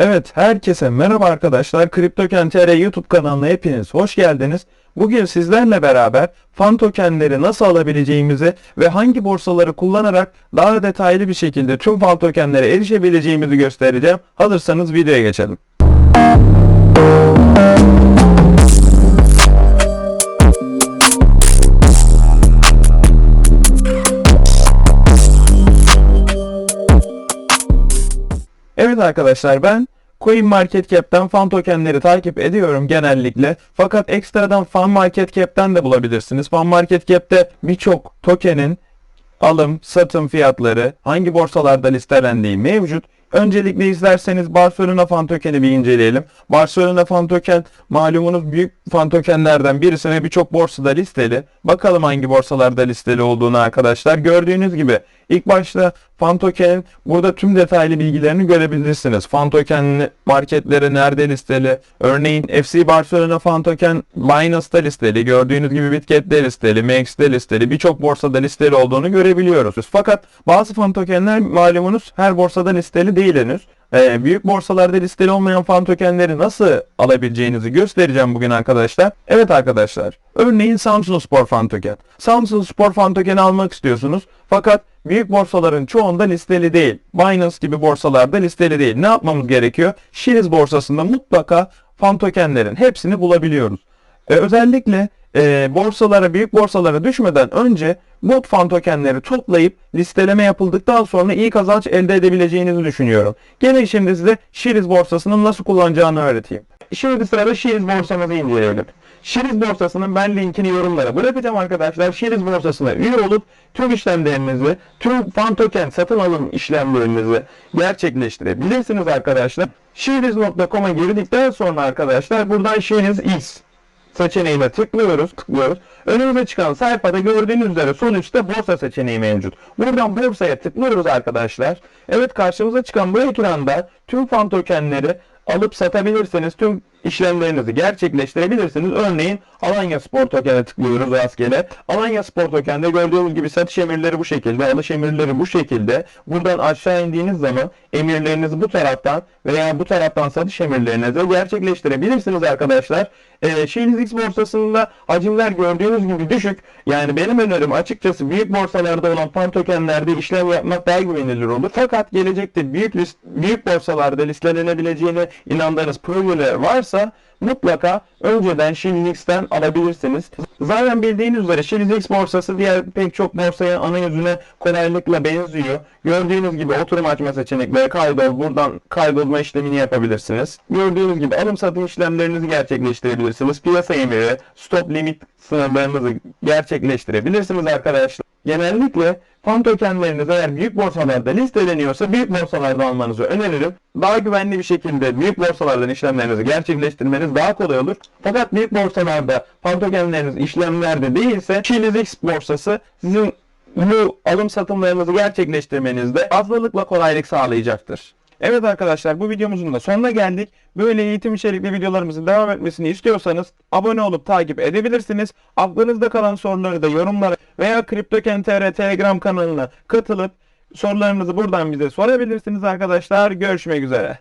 Evet, herkese merhaba arkadaşlar. CryptoKen.tr YouTube kanalına hepiniz hoş geldiniz. Bugün sizlerle beraber fan tokenleri nasıl alabileceğimizi ve hangi borsaları kullanarak daha detaylı bir şekilde tüm fan tokenlere erişebileceğimizi göstereceğim. Hazırsanız videoya geçelim. Evet arkadaşlar ben CoinMarketCap'ten fan tokenleri takip ediyorum genellikle. Fakat ekstradan FanMarketCap'ten de bulabilirsiniz. FanMarketCap'te birçok tokenin alım, satım fiyatları, hangi borsalarda listelendiği mevcut. Öncelikle isterseniz Barcelona fan tokeni bir inceleyelim. Barcelona fan token malumunuz büyük fan tokenlerden birisi ve birçok borsada listeli. Bakalım hangi borsalarda listeli olduğunu arkadaşlar. Gördüğünüz gibi ilk başta fan tokenin burada tüm detaylı bilgilerini görebilirsiniz. Fan token marketleri nerede listeli? Örneğin FC Barcelona fan token Binance'da listeli. Gördüğünüz gibi Bitget'te listeli, MX'de listeli. Birçok borsada listeli olduğunu görebiliyoruz. Fakat bazı fan tokenler malumunuz her borsada listeli değil henüz. Ee, büyük borsalarda listeli olmayan fan tokenleri nasıl alabileceğinizi göstereceğim bugün arkadaşlar. Evet arkadaşlar. Örneğin Samsung Spor fan token. Samsung Spor fan tokeni almak istiyorsunuz. Fakat büyük borsaların çoğunda listeli değil. Binance gibi borsalarda listeli değil. Ne yapmamız gerekiyor? Şiliz borsasında mutlaka fan tokenlerin hepsini bulabiliyoruz. Ee, özellikle e, borsalara, büyük borsalara düşmeden önce bu fan tokenleri toplayıp listeleme yapıldıktan sonra iyi kazanç elde edebileceğinizi düşünüyorum. Gelin şimdi size Şiriz borsasının nasıl kullanacağını öğreteyim. Şimdi sırada Şiriz borsamızı inceleyelim. Şiriz borsasının ben linkini yorumlara bırakacağım arkadaşlar. Şiriz borsasına üye olup tüm işlemlerinizi, tüm fan token satın alım işlemlerinizi gerçekleştirebilirsiniz arkadaşlar. Şiriz.com'a girdikten sonra arkadaşlar buradan Şiriz X seçeneğine tıklıyoruz, tıklıyoruz. Önümüze çıkan sayfada gördüğünüz üzere sol üstte borsa seçeneği mevcut. Buradan borsaya tıklıyoruz arkadaşlar. Evet karşımıza çıkan bu ekranda tüm fan tokenleri alıp satabilirsiniz. Tüm işlemlerinizi gerçekleştirebilirsiniz. Örneğin Alanya Spor Token'e tıklıyoruz rastgele. Alanya Spor Token'de gördüğünüz gibi satış emirleri bu şekilde, alış emirleri bu şekilde. Buradan aşağı indiğiniz zaman emirlerinizi bu taraftan veya bu taraftan satış emirlerinizi gerçekleştirebilirsiniz arkadaşlar. Ee, Şiiliz X borsasında hacimler gördüğünüz gibi düşük. Yani benim önerim açıkçası büyük borsalarda olan fan tokenlerde işlem yapmak daha güvenilir olur. Fakat gelecekte büyük list, büyük borsalarda listelenebileceğine inandığınız projeler varsa mutlaka önceden Shillix'ten alabilirsiniz. Zaten bildiğiniz üzere Shillix borsası diğer pek çok borsaya ana yüzüne kolaylıkla benziyor. Gördüğünüz gibi oturum açma seçenekleri kaydol buradan kaydolma işlemini yapabilirsiniz. Gördüğünüz gibi alım satım işlemlerinizi gerçekleştirebilirsiniz. Piyasa emiri, stop limit sınırlarınızı gerçekleştirebilirsiniz arkadaşlar. Genellikle fan tokenleriniz eğer büyük borsalarda listeleniyorsa büyük borsalarda almanızı öneririm. Daha güvenli bir şekilde büyük borsalardan işlemlerinizi gerçekleştirmeniz daha kolay olur. Fakat büyük borsalarda fan tokenleriniz işlemlerde değilse Chiliz borsası sizin bu alım satımlarınızı gerçekleştirmenizde fazlalıkla kolaylık sağlayacaktır. Evet arkadaşlar bu videomuzun da sonuna geldik. Böyle eğitim içerikli videolarımızın devam etmesini istiyorsanız abone olup takip edebilirsiniz. Aklınızda kalan soruları da yorumlara veya CryptoKen.tr Telegram kanalına katılıp sorularınızı buradan bize sorabilirsiniz arkadaşlar. Görüşmek üzere.